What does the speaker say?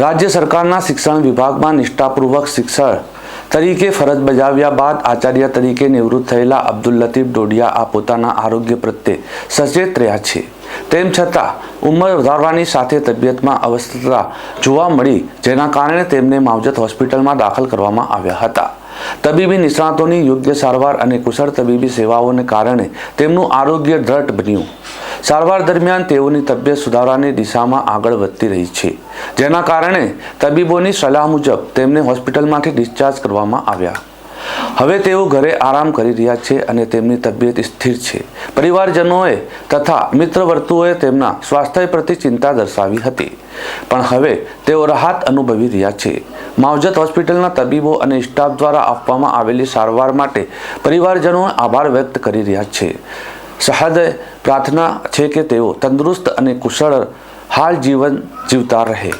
રાજ્ય સરકારના શિક્ષણ વિભાગમાં નિષ્ઠાપૂર્વક શિક્ષણ તરીકે ફરજ બજાવ્યા બાદ આચાર્ય તરીકે નિવૃત્ત થયેલા અબ્દુલ લતીફ ડોડિયા આ પોતાના આરોગ્ય પ્રત્યે સચેત રહ્યા છે. તેમ છતાં, ઉંમર વધારવાની સાથે તબિયતમાં અવસ્થતા જોવા મળી, જેના કારણે તેમને માવજત હોસ્પિટલમાં દાખલ કરવામાં આવ્યા હતા. તબીબી નિષ્ણાતોની યોગ્ય સારવાર અને કુશળ તબીબી સેવાઓને કારણે તેમનું આરોગ્ય દ્રઢ બન્યું. સારવાર દરમિયાન તેઓની તબિયત સુધારવાની દિશામાં આગળ વધતી રહી છે. જેના કારણે તબીબોની સલાહ મુજબ તેમને હોસ્પિટલમાંથી ડિસ્ચાર્જ કરવામાં આવ્યા. હવે તેઓ ઘરે આરામ કરી રહ્યા છે અને તેમની તબિયત સ્થિર છે. પરિવારજનોએ તથા મિત્ર વર્તુઓએ તેમના સ્વાસ્થ્ય પ્રતિ ચિંતા દર્શાવી હતી. પણ હવે તેઓ રાહત અનુભવી રહ્યા છે. માવજત હોસ્પિટલના તબીબો અને સ્ટાફ દ્વારા આપવામાં આવેલી સારવાર માટે પરિવારજનો આભાર વ્યક્ત કરી રહ્યા છે. સહદય પ્રાર્થના છે કે તેઓ તંદુરસ્ત અને કુશળ હાલ જીવન જીવતા રહે.